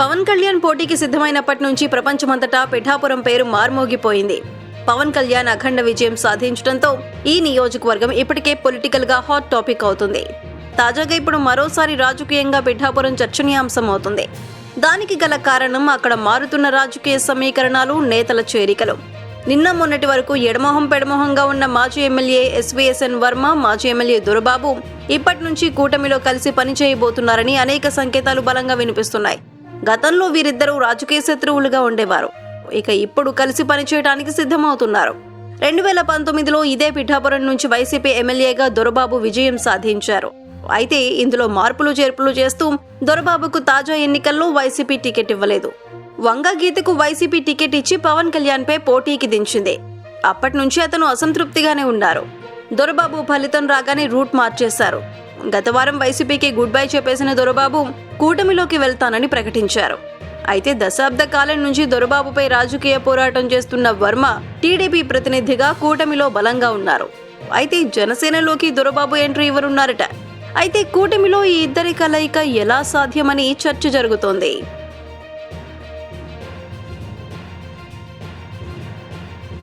పవన్ కళ్యాణ్ పోటీకి సిద్ధమైనప్పటి నుంచి ప్రపంచమంతటా పిఠాపురం పేరు మార్మోగిపోయింది. పవన్ కళ్యాణ్ అఖండ విజయం సాధించడంతో ఈ నియోజకవర్గం ఇప్పటికే పొలిటికల్గా హాట్ టాపిక్ అవుతుంది. తాజాగా ఇప్పుడు మరోసారి రాజకీయంగా పిఠాపురం చర్చనీయాంశం అవుతుంది దానికి గల కారణం అక్కడ మారుతున్న రాజకీయ సమీకరణాలు నేతల చేరికలు. నిన్న మొన్నటి వరకు ఎడమొహం పెడమొహంగా ఉన్న మాజీ ఎమ్మెల్యే ఎస్వీఎస్ఎన్ వర్మ మాజీ ఎమ్మెల్యే దొరబాబు ఇప్పటి నుంచి కూటమిలో కలిసి పనిచేయబోతున్నారని అనేక సంకేతాలు బలంగా వినిపిస్తున్నాయి. గతంలో వీరిద్దరూ రాజకీయ శత్రువులుగా ఉండేవారు. ఇక ఇప్పుడు కలిసి పనిచేయడానికి సిద్ధమవుతున్నారు. రెండు వేల పంతొమ్మిదిలో ఇదే పిఠాపురం నుంచి వైసీపీ ఎమ్మెల్యేగా దొరబాబు విజయం సాధించారు. అయితే ఇందులో మార్పులు చేర్పులు చేస్తూ దొరబాబుకు తాజా ఎన్నికల్లో వైసీపీ టికెట్ ఇవ్వలేదు. వంగ గీతకు వైసీపీ టికెట్ ఇచ్చి పవన్ కళ్యాణ్ పై పోటీకి దించింది. అప్పటి నుంచి అతను అసంతృప్తిగానే ఉన్నారు. దొరబాబు ఫలితం రాగానే రూట్ మార్చేశారు. గత వారం వైసీపీకి గుడ్ బై చెప్పేసిన దొరబాబు కూటమిలోకి వెళ్తానని ప్రకటించారు. అయితే దశాబ్ద కాలం నుంచి దొరబాబుపై రాజకీయ పోరాటం చేస్తున్న వర్మ టీడీపీ ప్రతినిధిగా కూటమిలో బలంగా ఉన్నారు. అయితే జనసేనలోకి దొరబాబు ఎంట్రీ ఇవ్వనున్నారట. అయితే కూటమిలో ఈ ఇద్దరి కలయిక ఎలా సాధ్యమని చర్చ జరుగుతోంది.